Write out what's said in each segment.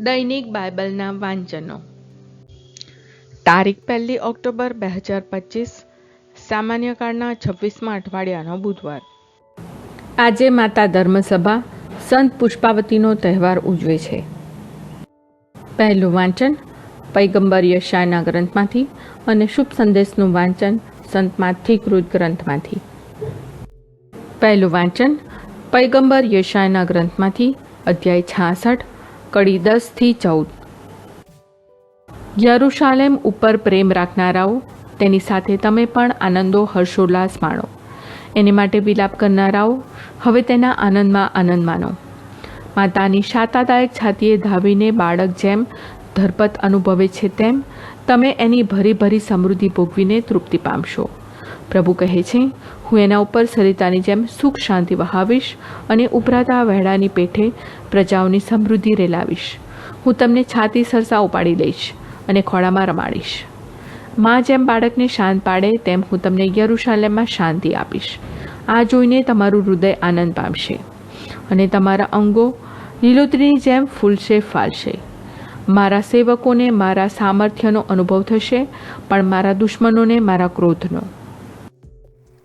દૈનિક બાઇબલના વાંચનો. તારીખ પહેલી ઓક્ટોબર બે હજાર પચીસ સામાન્ય કાળના છવ્વીસમાં અઠવાડિયાનો બુધવાર. આજે માતા ધર્મસભા સંત પુષ્પાવતીનો તહેવાર ઉજવે છે. પહેલું વાંચન પૈગંબર યશાના ગ્રંથમાંથી અને શુભ સંદેશનું વાંચન સંત માથી કૃત ગ્રંથમાંથી. પહેલું વાંચન પૈગંબર યશાયના ગ્રંથમાંથી, અધ્યાય છાસઠ કડી દસથી ચૌદ. યરુશાલેમ ઉપર પ્રેમ રાખનારાઓ, તેની સાથે તમે પણ આનંદો હર્ષોલ્લાસ માણો. એને માટે વિલાપ કરનારાઓ, હવે તેના આનંદમાં આનંદ માનો. માતાની શાતાદાયક છાતીએ ધાવીને બાળક જેમ ધરપત અનુભવે છે તેમ, તમે એની ભરી ભરી સમૃદ્ધિ ભોગવીને તૃપ્તિ પામશો. પ્રભુ કહે છે, હું એના ઉપર સરિતાની જેમ સુખ શાંતિ વહાવીશ અને ઉભરાતા વહેડાની પેઠે પ્રજાઓની સમૃદ્ધિ રેલાવીશ. હું તમને છાતી સરસા ઉપાડી લઈશ અને ખોળામાં રમાડીશ. માં જેમ બાળકને શાંત પાડે, તેમ હું તમને યરુશાલેમમાં શાંતિ આપીશ. આ જોઈને તમારું હૃદય આનંદ પામશે અને તમારા અંગો લીલોતરીની જેમ ફૂલશે, ફાલશે. મારા સેવકોને મારા સામર્થ્યનો અનુભવ થશે, પણ મારા દુશ્મનોને મારા ક્રોધનો.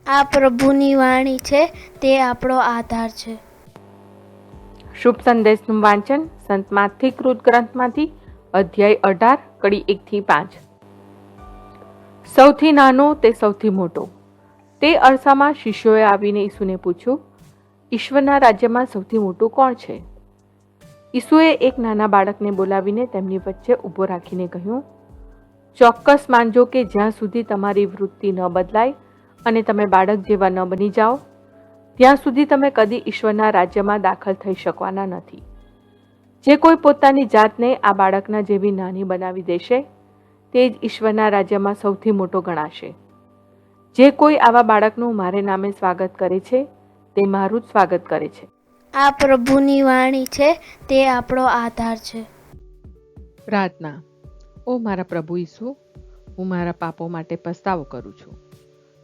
આ પ્રભુની વાણી છે, તે આપણો આધાર છે. શુભ સંદેશનું વાંચન સંત માથી કૃત ગ્રંથમાંથી અધ્યાય અઢાર, કડી એકથી પાંચ. સૌથી નાનો તે સૌથી મોટો. તે અરસામાં શિષ્યોએ આવીને ઈસુને પૂછ્યું, ઈશ્વરના રાજ્યમાં સૌથી મોટું કોણ છે? ઈસુએ એક નાના બાળકને બોલાવીને તેમની વચ્ચે ઊભો રાખીને કહ્યું, ચોક્કસ માનજો કે જ્યાં સુધી તમારી વૃત્તિ ન બદલાય અને તમે બાળક જેવા ન બની જાઓ. ત્યાં સુધી તમે કદી ઈશ્વરના રાજ્યમાં દાખલ થઈ શકવાના નથી. જે કોઈ પોતાની જાતને આ બાળકના જેવી નાની બનાવી દેશે તે જ ઈશ્વરના રાજ્યમાં સૌથી મોટો ગણાશે. જે કોઈ આવા બાળકનું મારે નામે સ્વાગત કરે છે તે મારું જ સ્વાગત કરે છે. આ પ્રભુની વાણી છે તે આપણો આધાર છે. પ્રાર્થના. ઓ મારા પ્રભુ ઈસુ હું મારા પાપો માટે પસ્તાવો કરું છું.